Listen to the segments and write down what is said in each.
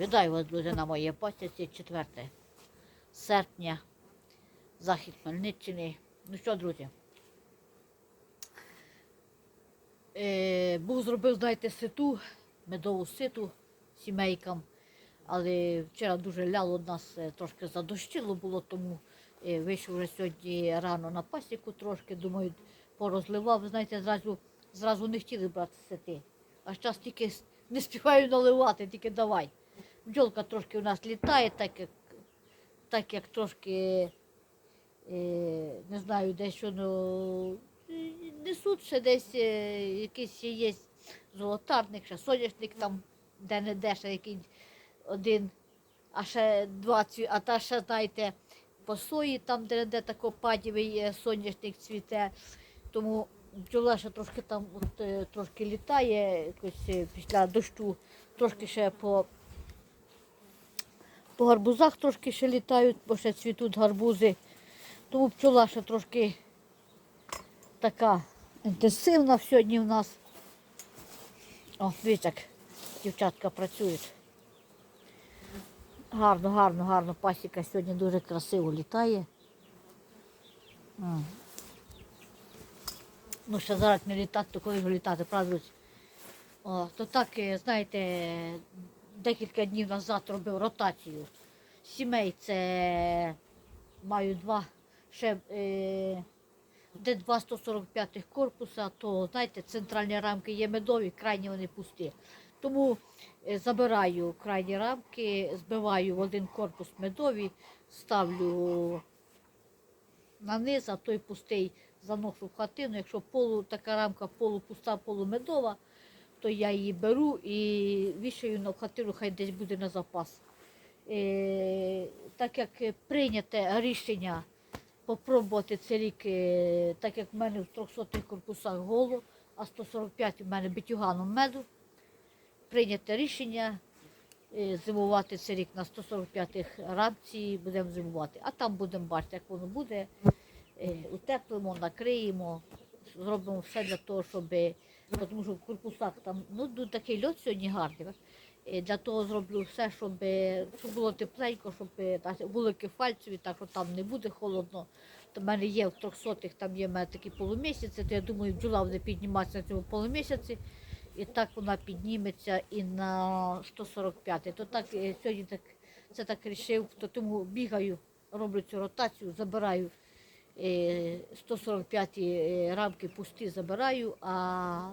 Вітаю вас, друзі, на моїй пасіці 4 серпня, захід Хмельниччини. Ну що, друзі? Е, був зробив, знаєте, ситу, медову ситу сімейкам, але вчора дуже ляло нас е, трошки задощило було, тому е, вийшов вже сьогодні рано на пасіку трошки, думаю, порозливав. Знаєте, зразу, зразу не хотіли брати сити. А зараз тільки не співаю наливати, тільки давай. Бджолка трошки у нас літає, так як, так як трошки, е, не знаю, десь воно несуть ще десь е, якийсь є золотарник, ще соняшник там, де не де ще якийсь один, а ще два цві, а та ще, знаєте, по сої, там, де де тако падівий е, соняшник цвіте. Тому бджола ще трошки там от, трошки літає, якось після дощу, трошки ще по по гарбузах трошки ще літають, бо ще цвітуть гарбузи. Тому пчола ще трошки така інтенсивна сьогодні в нас. О, дивіться, як дівчатка працюють. Гарно, гарно, гарно. Пасіка сьогодні дуже красиво літає. Ну, ще зараз не літати, то коли вже літати, правда? О, то так, е, знаєте, декілька днів назад робив ротацію. Сімей це маю два ще е, де два 145 корпуса, то знаєте, центральні рамки є медові, крайні вони пусті. Тому е, забираю крайні рамки, збиваю в один корпус медові, ставлю на низ, а той пустий заношу в хатину. Якщо полу, така рамка полупуста, полумедова, то я її беру і вішаю на хатину, хай десь буде на запас. Е, так як прийняте рішення попробувати цей рік, так як в мене в 300 корпусах голо, а 145 у мене битюганом меду, прийняте рішення е, зимувати цей рік на 145-х рамці, будемо зимувати. А там будемо бачити, як воно буде. Е, Утеплимо, накриємо, зробимо все для того, щоб, тому що в корпусах там ну, ну, такий льот сьогодні гарний. Е, Для того зроблю все, щоб, щоб було тепленько, щоб е, так, були кефальцеві, так що там не буде холодно. В мене є в 300 там є в мене такі полумісяці, то я думаю, бджола буде підніматися на цьому полумісяці. І так вона підніметься і на 145. То так е, сьогодні так, це так рішив, то тому бігаю, роблю цю ротацію, забираю 145 е, рамки пусті забираю, а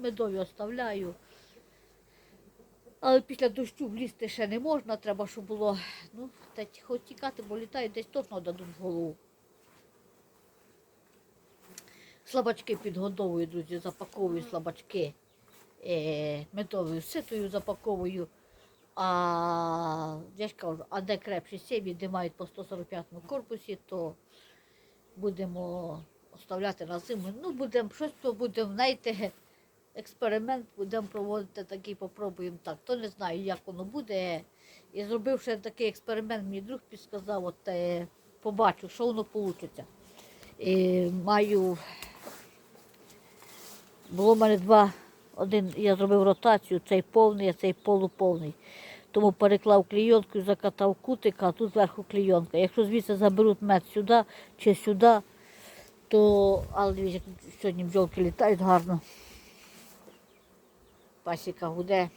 медові оставляю. Але після дощу влізти ще не можна, треба, щоб було, ну, хоч тікати, бо літають, десь точно дадуть в голову. Слабачки підгодовую, друзі, запаковую слабачки е, медовою ситою запаковую. А я ж кажу, а де крепші сім'ї, де мають по 145 корпусі, то будемо оставляти на зиму. Ну, будемо щось, то будемо, знаєте, експеримент будемо проводити такий, попробуємо так. То не знаю, як воно буде. І зробив ще такий експеримент, мій друг підсказав, от е, побачу, що воно вийде. І маю, було в мене два, один, я зробив ротацію, цей повний, а цей полуповний. Тому переклав клійонку, закатав кутик, а тут зверху клійонка. Якщо звідси заберуть мед сюди чи сюди, то але дивіться, сьогодні бджолки літають гарно. Пасіка гуде.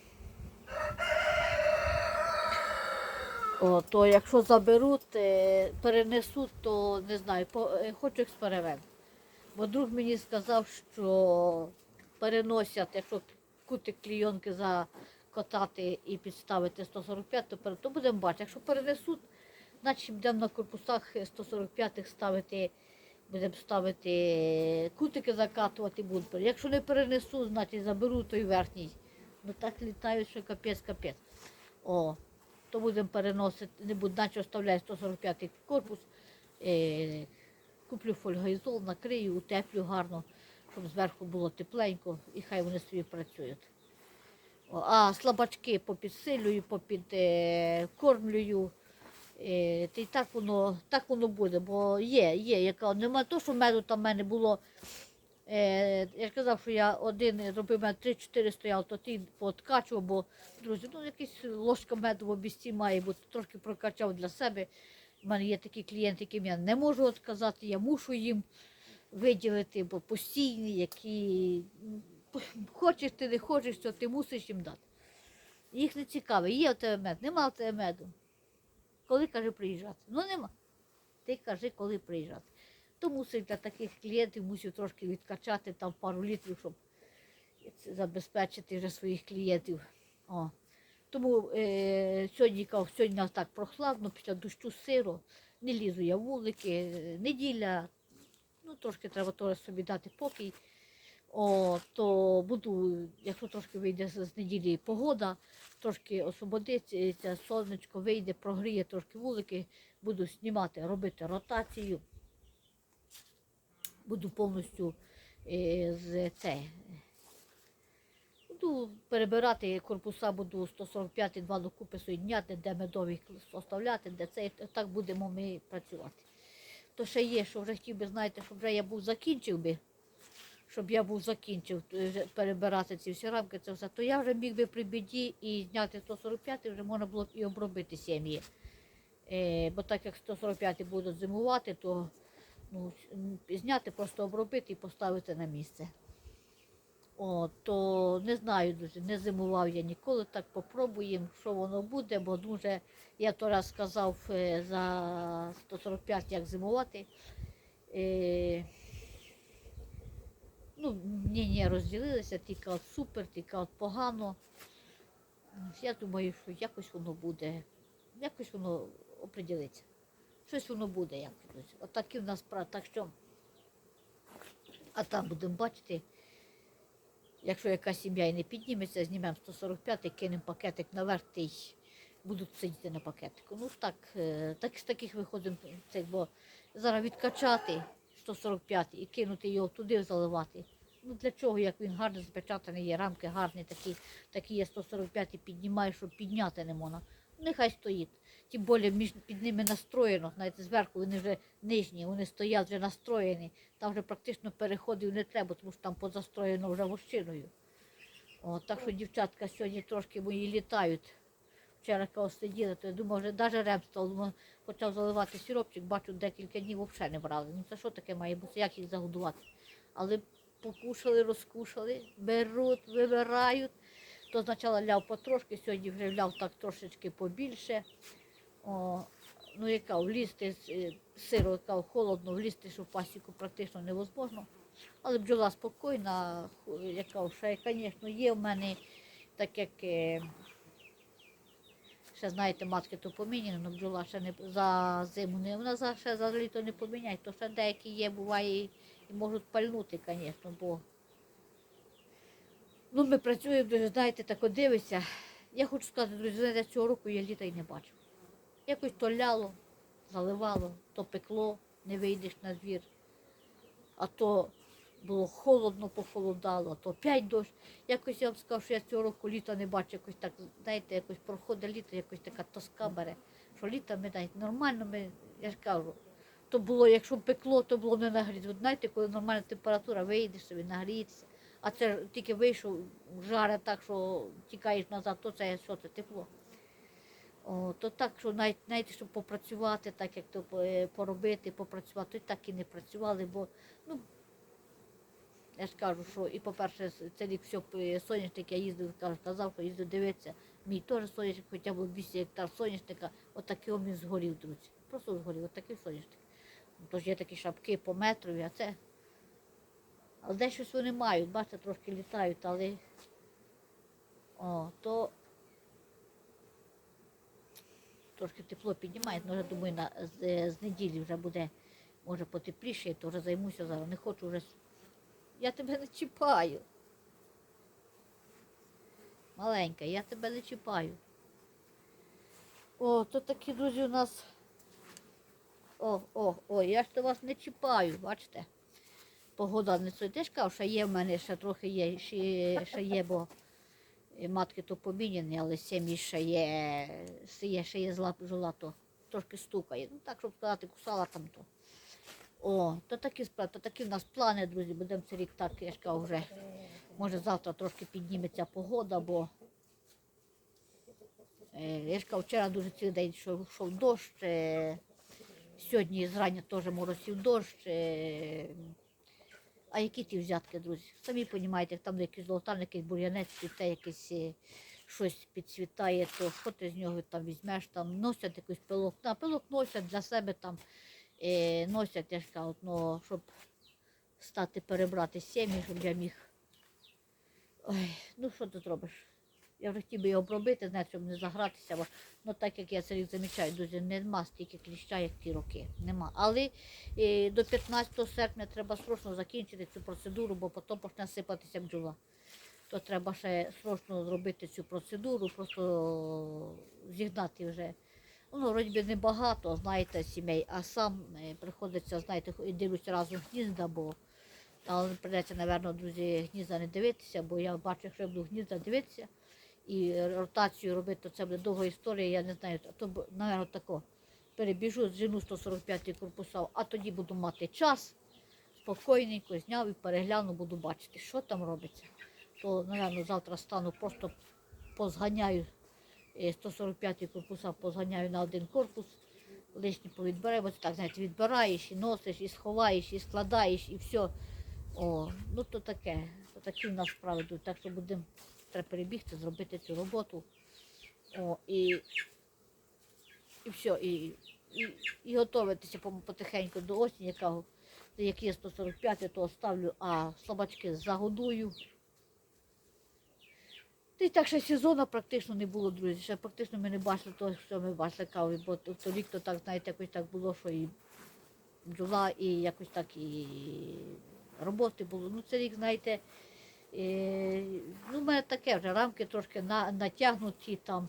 О, то якщо заберуть, е, перенесуть, то не знаю, е, хочу експеримент. Бо друг мені сказав, що переносять, якщо кутик клійонки закотати і підставити 145, то, то будемо бачити. Якщо перенесуть, значить будемо на корпусах 145 ставити, будемо ставити кутики закатувати будуть. Якщо не перенесуть, значить заберу той верхній. Ну так літають, що капець, капець. О, то будемо переносити, не буду, наче оставляю 145 корпус, е, куплю фольгоізол, накрию, утеплю гарно, щоб зверху було тепленько і хай вони собі працюють. А слабачки попідсилюю, попідкормлюю. Е, та й так воно, так воно буде, бо є, є, яка нема то, що меду там в мене було Е, я казав, що я один робив мене 3-4 стояв, то ті подкачував, бо, друзі, ну якась ложка меду в обісті має бути, трошки прокачав для себе. У мене є такі клієнти, яким я не можу відказати, я мушу їм виділити, бо постійні, які хочеш ти не хочеш, то ти мусиш їм дати. Їх не цікаво, є в тебе мед, нема в тебе меду. Коли каже приїжджати? Ну нема. Ти кажи, коли приїжджати. То мусить для таких клієнтів мусив трошки відкачати там пару літрів, щоб забезпечити вже своїх клієнтів. О. Тому е, сьогодні, сьогодні так прохладно, після дощу сиро, не лізу я вулики, е, неділя, ну трошки треба теж собі дати покій. О, то буду, якщо трошки вийде з, неділі погода, трошки освободиться, сонечко вийде, прогріє трошки вулики, буду знімати, робити ротацію. Буду повністю е, з це. Буду перебирати корпуса, буду 145 два докупи соєдняти, де медовий оставляти, де це. Так будемо ми працювати. То ще є, що вже хотів би, знаєте, щоб вже я був закінчив би, щоб я був закінчив е, перебирати ці всі рамки, це все, то я вже міг би при біді і зняти 145, вже можна було б і обробити сім'ї. Е, бо так як 145 будуть зимувати, то ну, зняти, просто обробити і поставити на місце. О, то не знаю дуже, не зимував я ніколи, так попробуємо, що воно буде, бо дуже, я то раз сказав е, за 145, як зимувати. Е, ну, мнення розділилися, ті кажуть супер, ті кажуть погано. Я думаю, що якось воно буде, якось воно оприділиться. Щось воно буде якось. Отакі в нас справи. Так що, а там будемо бачити. Якщо якась сім'я і не підніметься, знімемо 145 кинемо пакетик наверх та будуть сидіти на пакетику. Ну так, е, так з таких виходимо, бо зараз відкачати 145 і кинути його туди заливати. Ну для чого, як він гарно запечатаний, є рамки гарні, такі, такі є 145 і піднімаєш, щоб підняти не можна. Нехай стоїть. Тим більше між під ними настроєно, знаєте, зверху вони вже нижні, вони стоять вже настроєні. Там вже практично переходів не треба, тому що там позастроєно вже вощиною. О, так що дівчатка сьогодні трошки мої літають. Вчора сиділи, то я думав, вже навіть ремстал думаю, почав заливати сиропчик, бачу, декілька днів взагалі не брали. Ну це що таке має бути, як їх загодувати? Але покушали, розкушали, беруть, вибирають. То спочатку ляв потрошки, сьогодні вже ляв так трошечки побільше. О, ну яка влізти е, сиру, яка холодно, влізти, що в пасіку практично невозможно. Але бджола спокійна, яка ще, звісно, є в мене, так як е, ще знаєте, матки то поміняні, але бджола ще не за зиму не вона за, ще за літо не поміняє, то ще деякі є, буває і, можуть пальнути, звісно, бо ну, ми працюємо, дуже, знаєте, так от дивишся. Я хочу сказати, друзі, знаєте, цього року я літа й не бачу. Якось то ляло, заливало, то пекло, не вийдеш на двір. А то було холодно, похолодало, то опять дощ. Якось я вам сказав, що я цього року літа не бачу, якось так, знаєте, якось проходить літо, якось така тоска бере. Що літа ми знаєте, нормально ми, я ж кажу, то було, якщо пекло, то було не нагріти. От знаєте, коли нормальна температура, вийдеш собі, нагрієшся. А це тільки вийшов, жаре так, що тікаєш назад, то це що це тепло. О, то так, що навіть, знаєте, щоб попрацювати, так як то е, поробити, попрацювати, то так і не працювали, бо ну, я ж кажу, що і по-перше, це рік все соняшник, я їздив, кажу, казав, що їздив дивитися. Мій теж соняшник, хоча б 200 гектар соняшника, отакий він згорів, друзі. Просто згорів, отакий соняшник. Тож є такі шапки по метрові, а це. Але де щось вони мають, бачите, трошки літають, але о, то трошки тепло піднімає, ну, вже думаю, на, з, з неділі вже буде, може, потепліше, то вже займуся зараз. Не хочу вже. Я тебе не чіпаю. Маленька, я тебе не чіпаю. О, то такі, друзі, у нас. О, о, о, я ж то вас не чіпаю, бачите? Погода не сказав, що є в мене ще трохи є, ще, ще є, бо матки то поміняні, але сім'ї ще є, ще є, ще є зла, жила, то трошки стукає. Ну так, щоб сказати, кусала там то. О, то такі справи, то такі в нас плани, друзі, будемо цей рік так, я ж кажу, вже. Може завтра трошки підніметься погода, бо е, я ж кажу, вчора дуже цілий день йшов, йшов дощ. Е, сьогодні зрання теж моросів дощ. Е, а які ті взятки, друзі? Самі розумієте, там якийсь золотар, якийсь бур'янець, цвіте, якийсь е, щось підцвітає, то що ти з нього там візьмеш, там носять якийсь пилок. На пилок носять для себе там, е, носять, я ж кажу, ну, щоб стати перебрати сім'ї, щоб я міг. Ой, ну що ти зробиш? Я вже хотів би його обробити, знаєте, щоб не загратися, бо ну, так як я це рік замічаю, друзі, нема стільки кліща, як ті роки. Нема. Але е, до 15 серпня треба срочно закінчити цю процедуру, бо потім почне сипатися бджола. То треба ще срочно зробити цю процедуру, просто зігнати вже. Ну, вроді небагато, знаєте, сімей, а сам е, приходиться, знаєте, і дивлюся разом гнізда, бо але придеться, напевно, друзі, гнізда не дивитися, бо я бачу, якщо я буду гнізда дивитися і ротацію робити, то це буде довга історія, я не знаю. То, напевно, тако. Перебіжу, зжену 145 корпусів, а тоді буду мати час, спокійненько зняв і перегляну, буду бачити, що там робиться. То, напевно, завтра стану, просто позганяю 145 корпуса, позганяю на один корпус, лишні повідберемо, це так, знаєте, відбираєш і носиш, і сховаєш, і складаєш, і все. О, ну то таке, то такі в нас справи йдуть. Так що будемо треба перебігти, зробити цю роботу. О, і, і все, і, і, і готуватися потихеньку до осені, яка, як є 145, то оставлю, а слабачки загодую. Та так ще сезону практично не було, друзі. Ще практично ми не бачили того, що ми бачили кави, бо торік то так, знаєте, якось так було, що і бджола, і якось так і роботи було. Ну, це рік, знаєте, е, ну, в мене таке вже рамки трошки на, натягнуті там.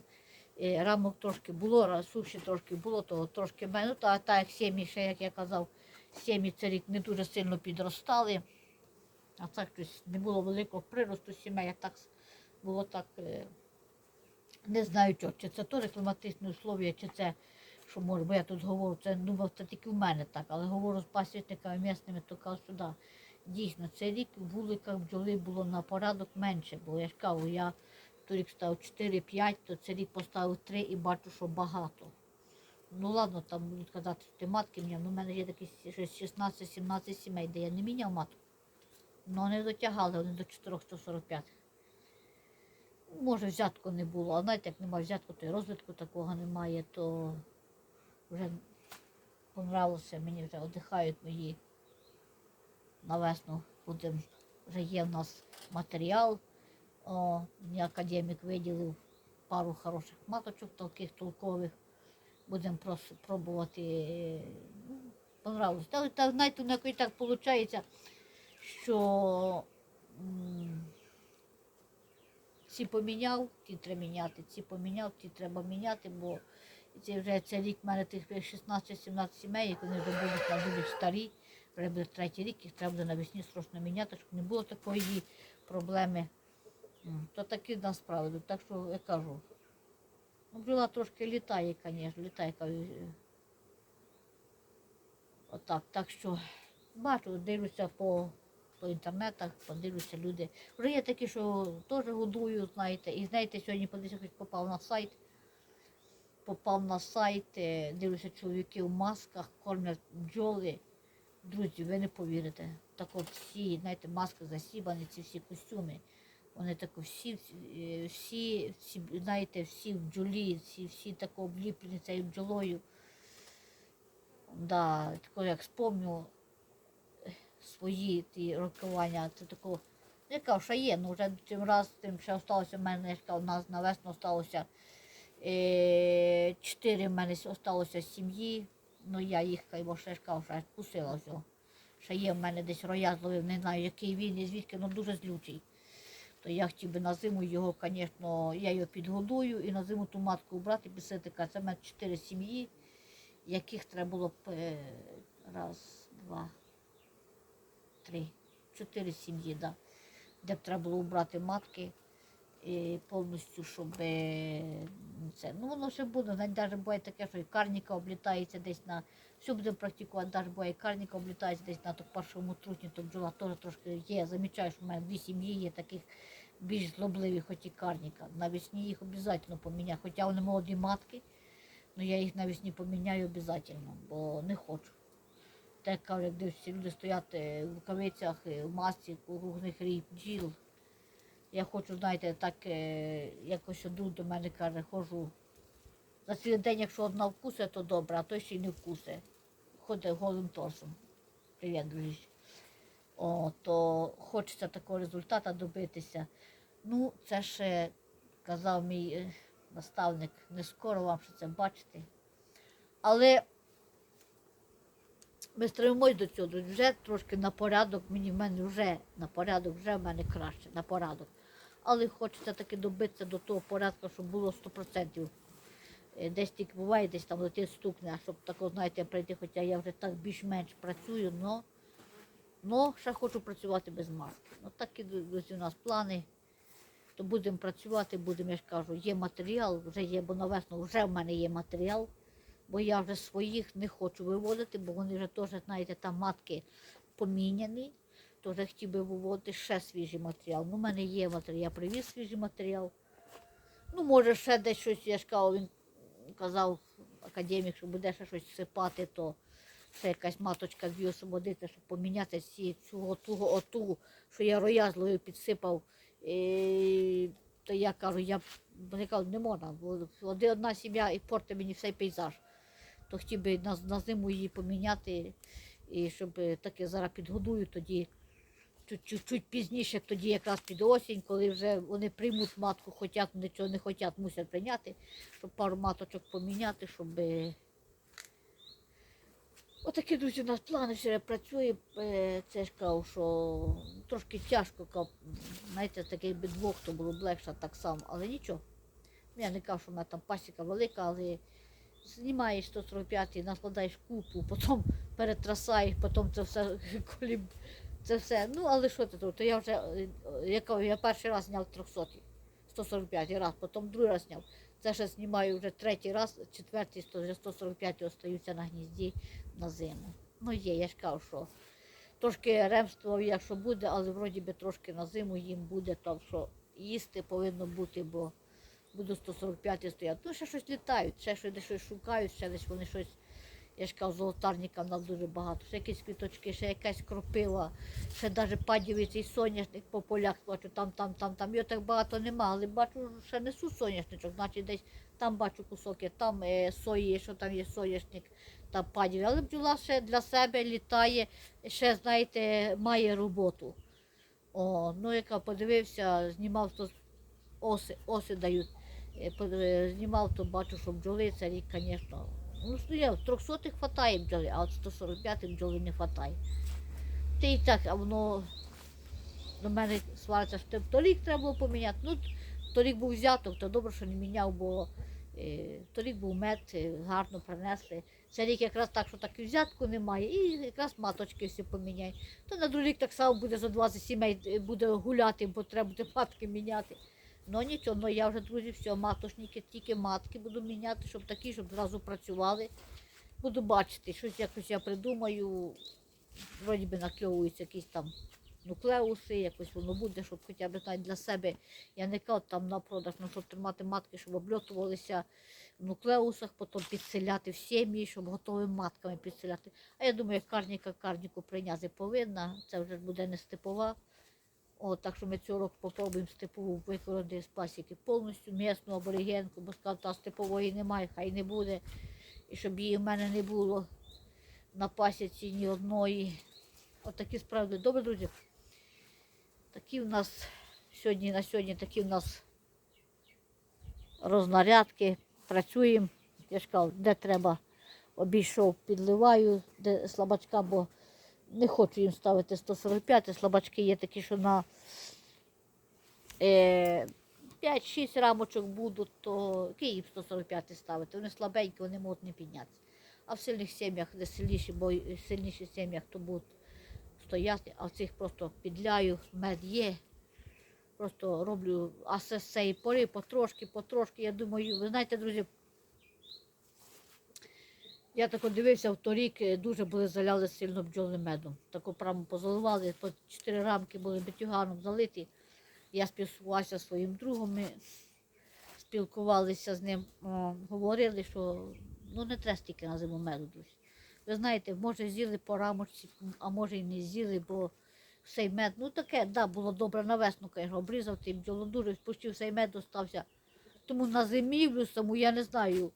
е, Рамок трошки було, суші трошки було, то трошки мене. Ну, та, та як сім'ї, ще, як я казав, сім'ї цей рік не дуже сильно підростали. А так щось не було великого приросту сімей, а так було так. е, Не знаю чого, чи це теж кліматичні условия, чи це, що може, бо я тут говорю, це думав, це тільки в мене так, але говорю з пасічниками місними, то кажу сюди. Дійсно, цей рік в вуликах бджоли було на порядок менше, бо я ж кажу, я торік став 4-5, то цей рік поставив 3 і бачу, що багато. Ну ладно, там будуть казати, що ти матки міняв. Ну, в мене є такі 16-17 сімей, де я не міняв матку. Ну не дотягали вони до 445. Може, взятку не було, а знаєте, як немає взятку, то і розвитку такого немає, то вже понравилося, мені вже віддихають мої на весну будемо, вже є в нас матеріал. О, мені академік виділив пару хороших маточок, таких толкових. Будемо пробувати. е, Ну, понравилось. Та, та, знаєте, ну, якось так виходить, що м, ці поміняв, ті треба міняти, ці поміняв, ті треба міняти, бо це вже цей рік в мене тих 16-17 сімей, як вони вже будуть на будуть старі, вже буде третій рік, їх треба буде навесні срочно міняти, щоб не було такої проблеми. То такі нас справи. Так що я кажу. Ну, бджола трошки літає, звісно, літає. е, Отак. Так що бачу, дивлюся по, по інтернетах, подивлюся люди. Вже є такі, що теж годую, знаєте. І знаєте, сьогодні подивився, хтось попав на сайт. Попав на сайт, е, дивлюся, чоловіки в масках кормять бджоли. Друзі, ви не повірите. Так от всі, знаєте, маски засібані, ці всі костюми. Вони тако всі, е, всі, всі, знаєте, всі в бджолі, всі, всі тако обліплені цією бджолою. Да, тако як спомню свої ті рокування, це тако, я кажу, що є, ну вже тим раз, тим ще осталося в мене, у нас на весну осталося е, чотири в мене осталося сім'ї, ну я їх, бо ще я вкусила все. Ще є в мене десь роя зловив, не знаю, який він і звідки, ну дуже злючий. То я хотів би на зиму його, звісно, я його підгодую і на зиму ту матку брати, піситика. Це в мене чотири сім'ї, яких треба було б е, раз, два, три, чотири сім'ї, да, де б треба було убрати матки. і повністю, щоб е, це. Ну воно ще буде, навіть навіть буває таке, що і карніка облітається десь на. Все будемо практикувати, навіть буває і карніка облітається десь на то першому трутні, то бджола теж трошки є. Я замічаю, що в мене дві сім'ї є таких більш злобливих, хоч і карніка. Навесні їх обов'язково поміняю. Хоча вони молоді матки, але я їх навесні поміняю обов'язково, бо не хочу. Кажу, як дивишся, люди стоять е, в рукавицях, е, в масці, круг них рій бджіл. Я хочу, знаєте, так е, якось друг до мене каже, ходжу. За цілий день, якщо одна вкусе, то добре, а той ще й не вкусе. Ходить голим торсом. Привіт, дружище. О, то хочеться такого результату добитися. Ну, це ще казав мій е, наставник, не скоро вам ще це бачити. Але ми стремимось до цього. Вже трошки на порядок, мені в мене вже на порядок, вже в мене краще, на порядок. Але хочеться таки добитися до того порядку, щоб було 100%. Е, Десь тільки буває, десь там летить стукне, а щоб такого, знаєте, прийти, хоча я вже так більш-менш працюю, но, но ще хочу працювати без маски. Ну такі друзі, у нас плани. То будемо працювати, будемо, я ж кажу, є матеріал, вже є, бо на весну вже в мене є матеріал, бо я вже своїх не хочу виводити, бо вони вже теж, знаєте, там матки поміняні, то вже хотів би виводити ще свіжий матеріал. Ну, в мене є матеріал, я привіз свіжий матеріал. Ну, може, ще десь щось, я ж кажу, він казав, академік, що буде ще щось сипати, то ще якась маточка дві освободити, щоб поміняти ці, цю оту, оту, що я роязлою підсипав. І, то я кажу, я вони кажуть, не можна, бо одна сім'я і портить мені цей пейзаж. То хотів би на, на зиму її поміняти, і щоб е, таке зараз підгодую, тоді чуть, чуть пізніше, тоді якраз під осінь, коли вже вони приймуть матку, хочуть, нічого не хочуть, мусять прийняти, щоб пару маточок поміняти, щоб. е, Отакі, друзі, у нас плани ще працює. Е, Це ж кажу, що трошки тяжко, кажу, знаєте, такий би двох, то було б легше так само, але нічого. Я не кажу, що в мене там пасіка велика, але знімаєш 145 накладаєш купу, потім перетрасаєш, потім це все колі це все. Ну, але що ти тут? Я вже, е, я, я перший раз зняв 300, 145 раз, потім другий раз зняв. Це ще знімаю вже третій раз, четвертий, 100, вже 145 остаються на гнізді на зиму. Ну є, я ж кажу, що трошки ремство, якщо буде, але вроді би трошки на зиму їм буде, там що їсти повинно бути, бо буду 145 стояти. Ну, ще щось літають, ще щось десь щось шукають, ще десь вони щось. Я ж кажу, золотарника в нас дуже багато. Ще якісь квіточки, ще якась кропива, ще навіть падівий цей соняшник по полях бачу, там, там, там, там. Його так багато нема, але бачу, ще несу соняшничок, значить десь там бачу кусок, є, там е, сої, що там є соняшник, там падівий. Але бджола ще для себе літає, ще, знаєте, має роботу. О, ну яка подивився, знімав то оси, оси дають. Е, е, Знімав, то бачу, що бджоли це рік, звісно. Ну, стояв, 300 хватає бджоли, а от 145 бджоли не хватає. Ти і так, а воно до мене свариться, що торік треба було поміняти. Ну, торік був взяток, то добре, що не міняв, бо е, торік був мед, е, гарно принесли. Цей рік якраз так, що так і взятку немає, і якраз маточки всі поміняй. То на другий рік так само буде за 20 сімей буде гуляти, бо треба буде матки міняти. Ну нічого, ну я вже, друзі, все, матошники, тільки матки буду міняти, щоб такі, щоб зразу працювали. Буду бачити, щось якось я придумаю. Вроді би накльовуються якісь там нуклеуси, якось воно буде, щоб хоча б навіть для себе. Я не кажу там на продаж, ну, щоб тримати матки, щоб обльотувалися в нуклеусах, потім підселяти в сім'ї, щоб готовими матками підселяти. А я думаю, карніка карніку прийняти повинна, це вже буде не степова. О, так що ми цього року попробуємо степову викорити з пасіки повністю м'ясну аборигенку, бо сказав, та степової немає, хай не буде. І щоб її в мене не було на пасіці ні одної. Отакі справи. Добре, друзі. Такі в нас сьогодні на сьогодні такі в нас рознарядки. Працюємо. Я ж кажу, де треба обійшов, підливаю, де слабачка, бо не хочу їм ставити 145, слабачки є такі, що на е, 5-6 рамочок будуть, то Київ 145 ставити. Вони слабенькі, вони можуть не піднятися. А в сильних сім'ях, де сильніші, бо в сильніших сім'ях, то будуть стояти, а в цих просто підляю, мед є. Просто роблю, а з пори потрошки, потрошки. Я думаю, ви знаєте, друзі, я так дивився в торік, е, дуже були заляли сильно бджолним медом. Тако прямо позаливали, по чотири рамки були бетюганом залиті. Я спілкувалася зі своїм другом, ми спілкувалися з ним, говорили, що ну не треба стільки на зиму меду. друзі. Ви знаєте, може з'їли по рамочці, а може і не з'їли, бо цей мед, ну таке, да, було добре на весну, конечно, обрізав цей бджолу дуже, спустив цей мед остався. Тому на зимівлю саму, я не знаю.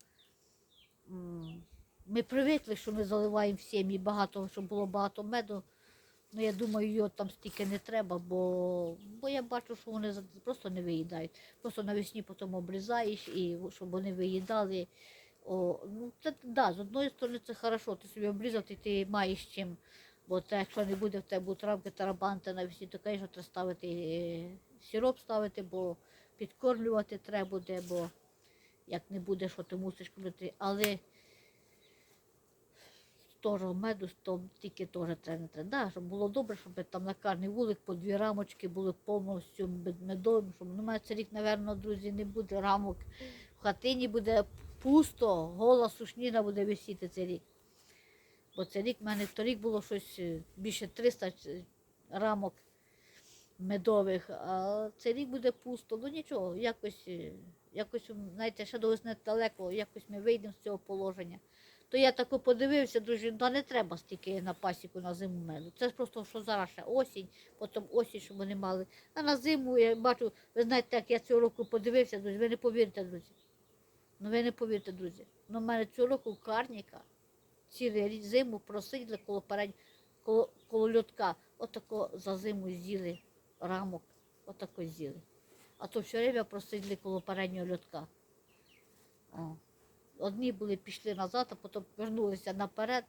Ми привикли, що ми заливаємо в сім'ї багато, щоб було багато меду. Ну, я думаю, його там стільки не треба, бо, бо я бачу, що вони просто не виїдають. Просто навесні потім обрізаєш, і щоб вони виїдали. О, ну, це да, з одної сторони це хорошо, ти собі обрізав, і ти маєш чим. Бо це, якщо не буде в тебе рамки тарабанти навесні, то звісно, треба ставити е, сироп ставити, бо підкормлювати треба буде, бо як не буде, що ти мусиш купити. Але теж меду, то тільки теж треба. Да, щоб було добре, щоб там на кожний вулик по дві рамочки були повністю мед- медовим, щоб мене цей рік, мабуть, друзі, не буде рамок. В хатині буде пусто, гола сушніна буде висіти цей рік. Бо цей рік в мене торік було щось е, більше 300 рамок медових, а цей рік буде пусто. Ну нічого, якось, е, якось, знаєте, ще до весни далеко, якось ми вийдемо з цього положення. То я тако подивився, друзі, та не треба стільки на пасіку на зиму меду. Це просто, що зараз ще осінь, потім осінь, щоб вони мали. А на зиму я бачу, ви знаєте, як я цього року подивився, друзі, ви не повірите, друзі. Ну ви не повірте, друзі. Ну, в мене цього року карніка цілий рік зиму просиділи коло перед, коло, коло льотка. Отако за зиму з'їли рамок, отако з'їли. А то все время просиділи коло переднього льотка. О. Одні були пішли назад, а потім повернулися наперед.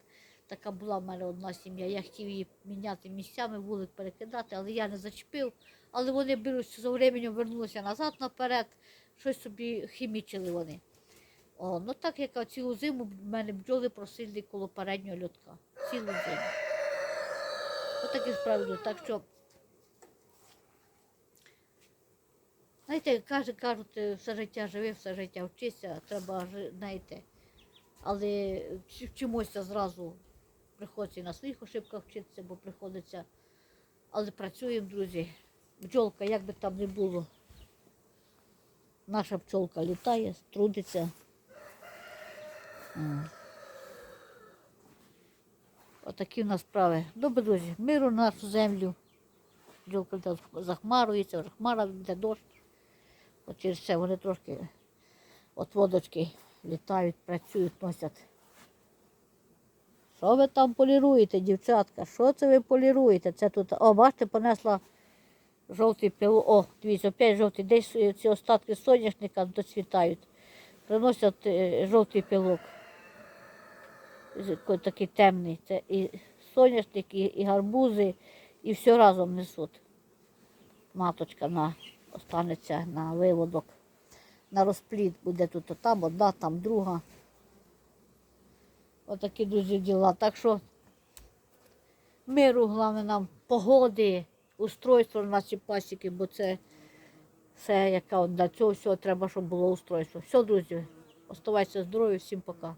Така була в мене одна сім'я. Я хотів її міняти місцями, вулик перекидати, але я не зачепив. Але вони беруть за временем вернулися назад наперед, щось собі хімічили вони. О, ну так як цілу зиму в мене бджоли просили коло переднього льотка. Цілу зиму. Отакі справді. Так що, знаєте, каже, кажуть, е, все життя живи, все життя вчися, треба, знаєте, але вчимося зразу. Приходиться на своїх ошибках вчитися, бо приходиться. Але працюємо, друзі. Бджолка, як би там не було. Наша пчолка літає, трудиться. Отакі в нас справи. Добре, друзі, миру на нашу землю. Бджолка йде за хмара йде дощ. От через це вони трошки от водочки літають, працюють, носять. Що ви там поліруєте, дівчатка? Що це ви поліруєте? Це тут, о, бачите, понесла жовтий пилок. О, дивіться, опять жовтий. Десь е, ці остатки соняшника доцвітають. Приносять е, жовтий пилок. Такий темний. Це і соняшник, і, і гарбузи, і все разом несуть. Маточка на, останеться на виводок. На розплід буде тут там одна, там друга. Отакі друзі діла. Так що миру, головне нам, погоди, устройство на наші пасіки, бо це все, яка для цього всього треба, щоб було устройство. Все, друзі, оставайтеся здорові, всім пока.